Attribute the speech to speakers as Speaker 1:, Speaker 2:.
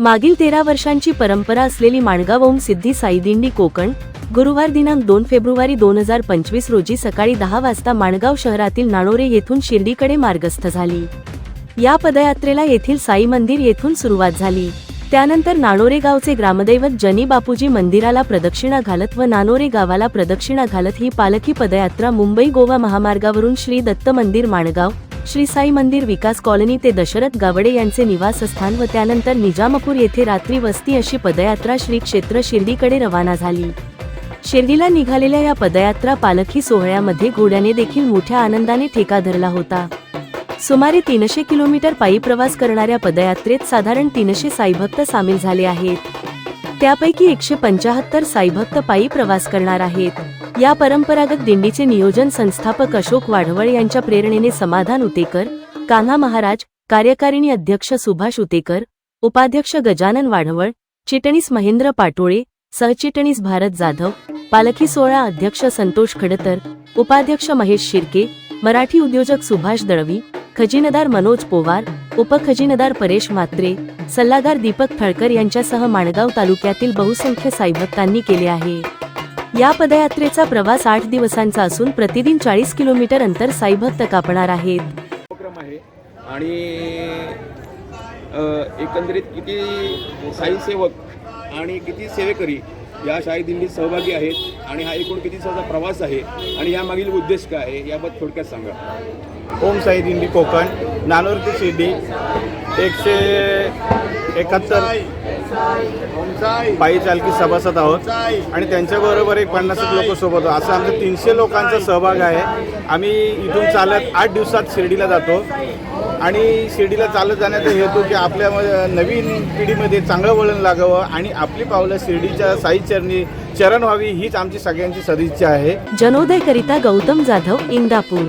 Speaker 1: मागील तेरा वर्षांची परंपरा असलेली माणगाव ओम सिद्धी साईदिंडी कोकण गुरुवार दिनांक दोन फेब्रुवारी दोन हजार पंचवीस रोजी सकाळी दहा वाजता माणगाव शहरातील नाणोरे येथून शिर्डीकडे मार्गस्थ झाली. या पदयात्रेला येथील साई मंदिर येथून सुरुवात झाली. त्यानंतर नाणोरे गावचे ग्रामदैवत जनी बापूजी मंदिराला प्रदक्षिणा घालत व नानोरे गावाला प्रदक्षिणा घालत ही पालखी पदयात्रा मुंबई गोवा महामार्गावरून श्री दत्त मंदिर माणगाव श्री साई मंदिर विकास कॉलनी ते दशरथ गावडे यांचे निवासस्थान व त्यानंतर निजामपूर येथे रात्री वस्ती अशी पदयात्रा श्री क्षेत्र शिर्डीकडे रवाना झाली. शिर्डीला निघालेल्या या पदयात्रा पालखी सोहळ्यामध्ये घोड्याने देखील मोठ्या आनंदाने ठेका धरला होता. सुमारे तीनशे किलोमीटर पायी प्रवास करणाऱ्या पदयात्रेत साधारण तीनशे साईभक्त सामील झाले आहेत. त्यापैकी एकशे पंचाहत्तर साईभक्त पायी प्रवास करणार आहेत. या परंपरागत दिंडीचे नियोजन संस्थापक अशोक वाढवळ यांच्या प्रेरणेने समाधान उतेकर कान्हा महाराज कार्यकारिणी अध्यक्ष सुभाष उतेकर उपाध्यक्ष गजानन वाढवळ चिटणीस महेंद्र पाटोळे सहचिटणीस भारत जाधव पालखी सोहळा अध्यक्ष संतोष खडतर उपाध्यक्ष महेश शिर्के मराठी उद्योजक सुभाष दळवी खजिनदार मनोज पोवार उपखजिनदार परेश म्हात्रे सल्लागार दीपक ठळकर यांच्यासह माणगाव तालुक्यातील बहुसंख्य साईभक्तांनी केले आहे. या पदयात्रेचा प्रवास आठ दिवसांचा असून प्रतिदिन चाळीस किलोमीटर अंतर साईभक्त कापणार आहेत.
Speaker 2: उपक्रम आहे. आणि एकंदरीत किती साईसेवक आणि किती सेवेकरी या शाही दिंडीत सहभागी आहेत आणि हा एकूण किती प्रवास आहे आणि यामागील उद्देश काय आहे याबद्दल थोडक्यात सांगा.
Speaker 3: ओम साई दिंडी कोकण नानोर ते शिर्डी एकशे एकाहत्तर पायी चालकी सभासद आहोत. आणि त्यांच्याबरोबर एक पन्नास लोक सोबत असं आमचं तीनशे लोकांचा सहभाग आहे. आम्ही इथून चालत आठ दिवसात शिर्डीला जातो. आणि शिर्डीला चालत जाण्याचा हेतू की आपल्या नवीन पिढीमध्ये चांगलं वळण लागावं आणि आपली पावलं शिर्डीच्या साई चरणी चरण व्हावी हीच आमची सगळ्यांची सदिच्छा आहे.
Speaker 1: जनोदय करिता गौतम जाधव इंदापूर.